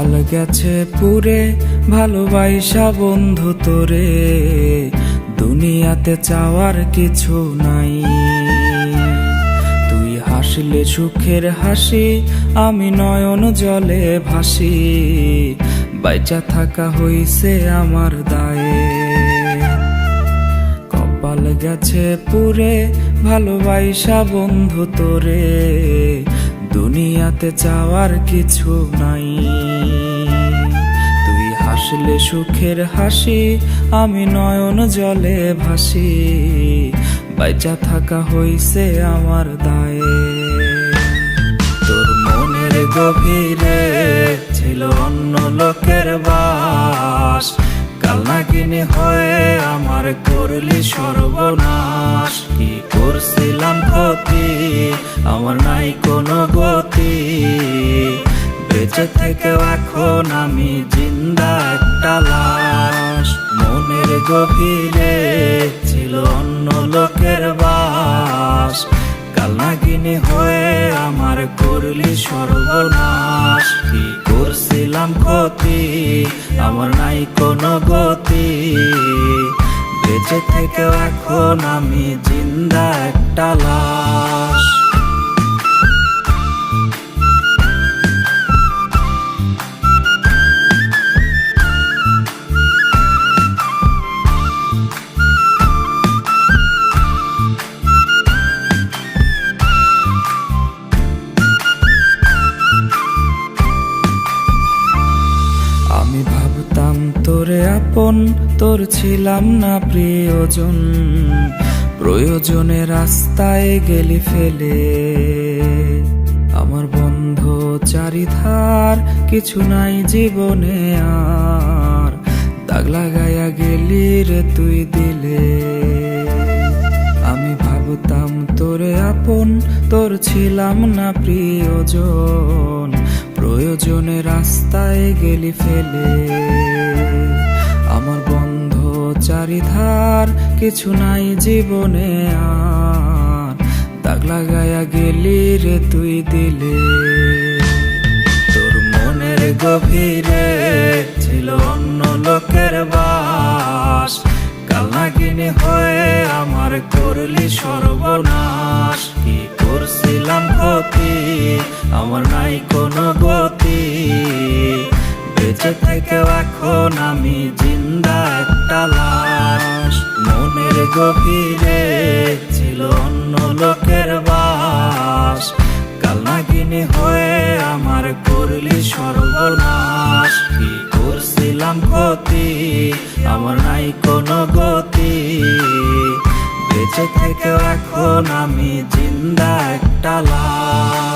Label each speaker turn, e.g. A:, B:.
A: গেছে পুরে ভালোবাসা বন্ধু তোরে। দুনিয়াতে চাওয়ার কিছু নাই। তুই হাসলে সুখের হাসি, আমি নয়ন জলে ভাসি। বাইচা থাকা হইছে আমার দায়ে। কপাল গেছে পুরে ভালোবাসা বন্ধু তোরে। দুনিয়াতে চাওয়ার কিছু নাই। তুই হাসলে সুখের হাসি, আমি নয়ন জলে ভাসি। বাইচা থাকা হইছে আমার দায়ে। তোর মনের গভীরে ছিল অন্য লোকের বাস। কালনাগিনী হয়ে আমার করলি সর্বনাশ। কি করছিলাম ক্ষতি আমার নাই কোনো গতি। বেঁচে থেকে এখন আমি জিন্দা একটা লাশ। মনের গভীরে ছিল অন্য লোকের বাস। কালনাগিনী হয়ে আমার করলি সর্বনাশ। কি করছিলাম ক্ষতি, আমার নাই কোনো গতি। বেঁচে থেকে এখন আমি জিন্দা একটা লাশ। তোরে আপন, তোর ছিলাম না প্রিয়জন। প্রয়োজনে রাস্তায় গেলি ফেলে। আমার বন্ধ চারিধার, কিছু নাই জীবনে আর। দাগ লাগাইয়া গেলি রে তুই দিলে। আমি ভাবতাম তোরে আপন, তোর ছিলাম না প্রিয়জন। প্রয়োজনে রাস্তায় গেলি ফেলে। আমার বন্ধ চারিধার, কিছু নাই জীবনে আর। দাগ লাগাইয়া গেলি রে তুই দিলে। তোর মনের গভীরে ছিল অন্য লোকের বাস। কালনাগিনী হয়ে আমার করলি সর্বনাশ। কি করছিলাম ক্ষতি? আমার নাই কোনো বেঁচে থেকে এখন আমি জিন্দা একটা লাশ। মনের গভীরে ছিল অন্য লোকের বাস। কালনাগিনী হয়ে আমার করলি সর্বনাশ। কি করছিলাম ক্ষতি? আমার নাই কোনো গতি। বেঁচে থেকে এখন আমি জিন্দা একটা লাশ।